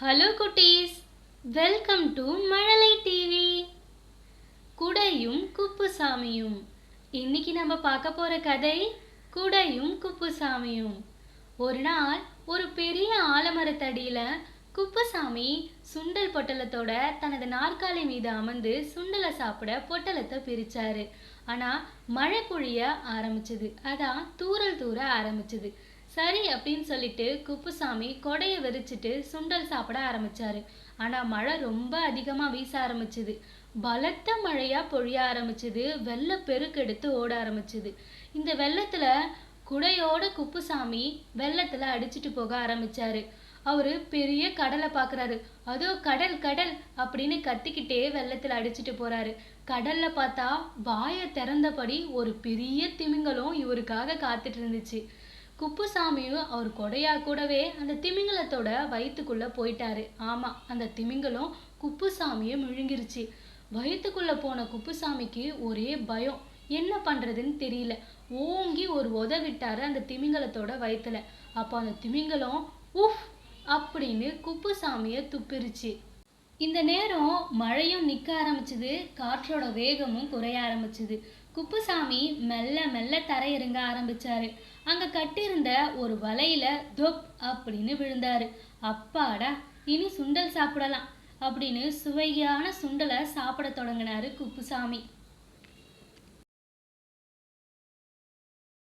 Hello குட்டீஸ். Welcome to மழலை TV குடையும் குப்புசாமியும். இன்னைக்கு நம்ம பார்க்க போற கதை குடையும் குப்புசாமியும். ஒரு நாள் ஒரு பெரிய ஆலமரத்தடியில குப்புசாமி சுண்டல் பொட்டலத்தோட தனது நாற்காலி மீது அமர்ந்து சுண்டலை சாப்பிட பொட்டலத்தை பிரித்தாரு ஆனால் மழை பொழிய ஆரம்பிச்சது. அதான் தூறல் தூர ஆரம்பிச்சது. சரி அப்படின்னு சொல்லிட்டு குப்புசாமி கொடையை விரிச்சிட்டு சுண்டல் சாப்பிட ஆரம்பிச்சாரு. ஆனால் மழை ரொம்ப அதிகமாக வீச ஆரம்பிச்சது. பலத்த மழையா பொழிய ஆரம்பிச்சது. வெள்ள பெருக்கெடுத்து ஓட ஆரம்பிச்சது. இந்த வெள்ளத்துல குடையோட குப்புசாமி வெள்ளத்துல அடிச்சிட்டு போக ஆரம்பிச்சாரு. அவரு பெரிய கடலை பாக்குறாரு. அதோ கடல் கடல் அப்படின்னு கத்திக்கிட்டே வெள்ளத்துல அடிச்சிட்டு போறாரு. கடல்ல பார்த்தா வாயை திறந்தபடி ஒரு பெரிய திமிங்கலம் இவருக்காக காத்துட்டு இருந்துச்சு. குப்புசாமியும் அவர் கொடையா கூடவே அந்த திமிங்கலத்தோட வயிற்றுக்குள்ளே போயிட்டாரு. ஆமாம் அந்த திமிங்கலம் குப்புசாமியை முழுங்கிருச்சு. வயிற்றுக்குள்ளே போன குப்புசாமிக்கு ஒரே பயம். என்ன பண்ணுறதுன்னு தெரியல. ஓங்கி ஒரு உத விட்டாரு அந்த திமிங்கலத்தோட வயிற்றுல அப்போ அந்த திமிங்கலம் உஃப்! அப்படின்னு குப்புசாமியை துப்பிருச்சு. இந்த நேரம் மழையும் நிற்க ஆரம்பிச்சது காற்றோட வேகமும் குறைய ஆரம்பிச்சது. குப்புசாமி மெல்ல மெல்ல தரையிறங்க ஆரம்பிச்சாரு. அங்க கட்டியிருந்த ஒரு வலையில தொப் அப்படின்னு விழுந்தாரு. அப்பாடா இனி சுண்டல் சாப்பிடலாம் அப்படின்னு சுவையான சுண்டலை சாப்பிட தொடங்கினாரு குப்புசாமி.